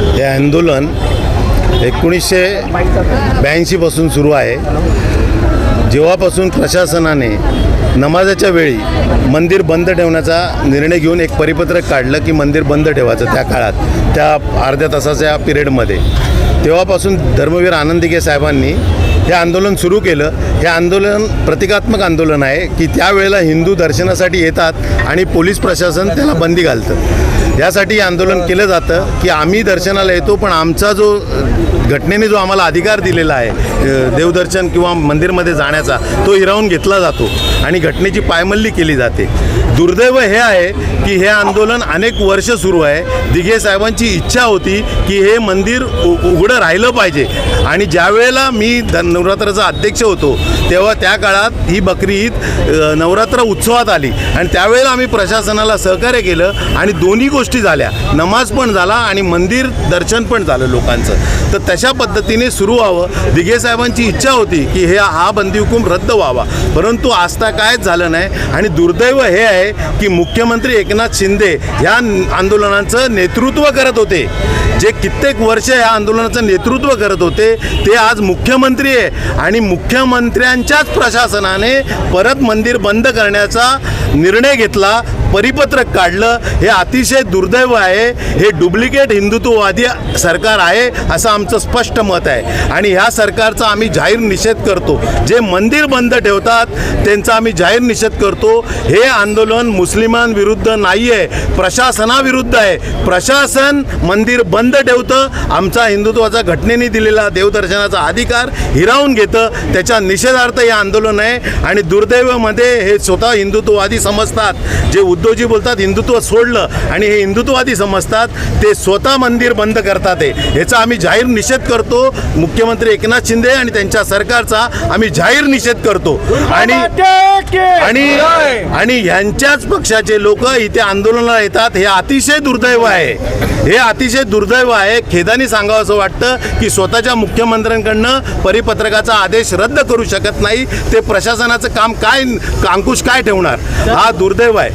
हे आंदोलन एकोणीसशे ब्याऐंशीपासून सुरू आहे. जेव्हापासून प्रशासनाने नमाजाच्या वेळी मंदिर बंद ठेवण्याचा निर्णय घेऊन एक परिपत्रक काढलं की मंदिर बंद ठेवायचं त्या काळात त्या अर्ध्या तासाच्या पिरियडमध्ये तेव्हापासून धर्मवीर आनंदिके साहेबांनी हे आंदोलन सुरू केलं. हे आंदोलन प्रतिकात्मक आंदोलन आहे की त्यावेळेला हिंदू दर्शनासाठी येतात आणि पोलीस प्रशासन त्याला बंदी घालतं. यासाठी आंदोलन केलं जातं की आम्ही दर्शनाला येतो पण आमचा जो घटनेने जो आम्हाला अधिकार दिलेला आहे देवदर्शन किंवा मंदिरमध्ये करण्याचा तो हिरावून घेतला जातो आणि घटनेची पायमल्ली केली जाते. दुर्दैव हे आहे की हे आंदोलन अनेक वर्ष सुरू आहे. दिघे साहेबांची इच्छा होती की हे मंदिर उघडं राहिलं पाहिजे. आणि ज्या वेळेला मी नवरात्राचा अध्यक्ष होतो तेव्हा त्या काळात ही बकरी ईद नवरात्र उत्सवात आली. आणि त्यावेळेला आम्ही प्रशासनाला सहकार्य केलं आणि दोन्ही गोष्टी झाल्या. नमाज पण झाला आणि मंदिर दर्शन पण झालं लोकांचं. तर तशा पद्धतीने सुरू व्हावं. दिघे साहेबांची इच्छा होती की हे हा बंदी हुकूम रद्द व्हावा. परंतु आस्था कायच झालं नाही आणि दुर्दैव हे आहे की मुख्यमंत्री एकनाथ शिंदे ह्या आंदोलनाचं नेतृत्व करत होते. जे कित्येक वर्ष या आंदोलनाचं नेतृत्व करत होते ते आज मुख्यमंत्री आहे. आणि मुख्यमंत्र्यांच्याच प्रशासनाने परत मंदिर बंद करण्याचा निर्णय घेतला परिपत्रक काढलं हे अतिशय दुर्दैव आहे हे डुप्लिकेट हिंदुत्ववादी सरकार आहे असं आमचं स्पष्ट मत आहे. आणि ह्या सरकारचा आम्ही जाहीर निषेध करतो. जे मंदिर बंद ठेवतात त्यांचा आम्ही जाहीर निषेध करतो. हे आंदोलन मुस्लिमांविरुद्ध नाही आहे प्रशासनाविरुद्ध आहे. प्रशासन मंदिर बंद ठेवतं आमचा हिंदुत्वाचा घटनेने दिलेला देवदर्शनाचा अधिकार हिरावून घेतं. त्याच्या निषेधार्थ हे आंदोलन आहे. आणि दुर्दैवामध्ये हे स्वतः हिंदुत्ववादी समजतात. जे उद्धवजी बोलतात हिंदुत्व सोडलं आणि हे हिंदुत्ववादी समजतात ते स्वतः मंदिर बंद करतात आहे याचा आम्ही जाहीर निषेध करतो. मुख्यमंत्री एकनाथ शिंदे आणि त्यांच्या सरकारचा आम्ही जाहीर निषेध करतो. आणि आणि आणि ह्यांच्याच पक्षाचे लोक इथे आंदोलनाला येतात. हे अतिशय दुर्दैव आहे. हे अतिशय दुर्दैव आहे. खेदानी सांगावं असं वाटतं की स्वतःच्या मुख्यमंत्र्यांकडनं परिपत्रकाचा आदेश रद्द करू शकत नाही. ते प्रशासनाचं काम काय अंकुश काय ठेवणार? हा दुर्दैव आहे.